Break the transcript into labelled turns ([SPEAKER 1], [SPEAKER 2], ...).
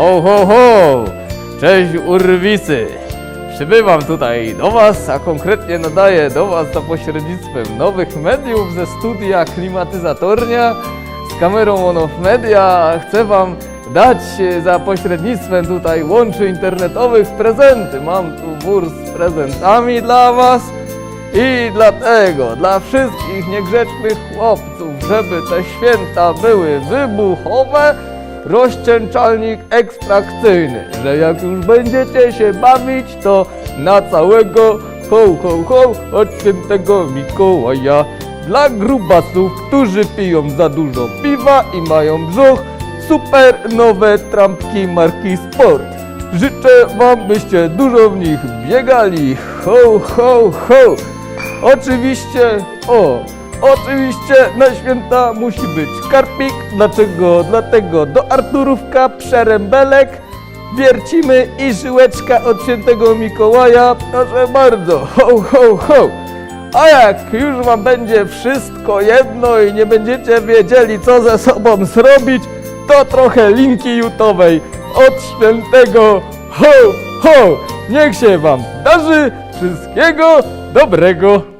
[SPEAKER 1] Ho, ho, ho! Cześć urwisy! Przybywam tutaj do Was, a konkretnie nadaję do Was za pośrednictwem nowych mediów ze studia Klimatyzatornia z kamerą Onof Media. Chcę Wam dać za pośrednictwem tutaj łączy internetowych prezenty. Mam tu wór z prezentami dla Was. I dlatego dla wszystkich niegrzecznych chłopców, żeby te święta były wybuchowe, rozcieńczalnik ekstrakcyjny, że jak już będziecie się bawić, to na całego ho ho ho od świętego Mikołaja. Dla grubasów, którzy piją za dużo piwa i mają brzuch, super nowe trampki marki Sport. Życzę wam, byście dużo w nich biegali. Ho, ho, ho! Oczywiście, o, oczywiście na święta musi być karpik. Dlaczego? Dlatego do Arturówka przerębelek wiercimy i żyłeczka od świętego Mikołaja. Proszę bardzo, ho, ho, ho! A jak już wam będzie wszystko jedno i nie będziecie wiedzieli co ze sobą zrobić, to trochę linki jutowej od świętego ho, ho! Niech się wam darzy wszystkiego dobrego!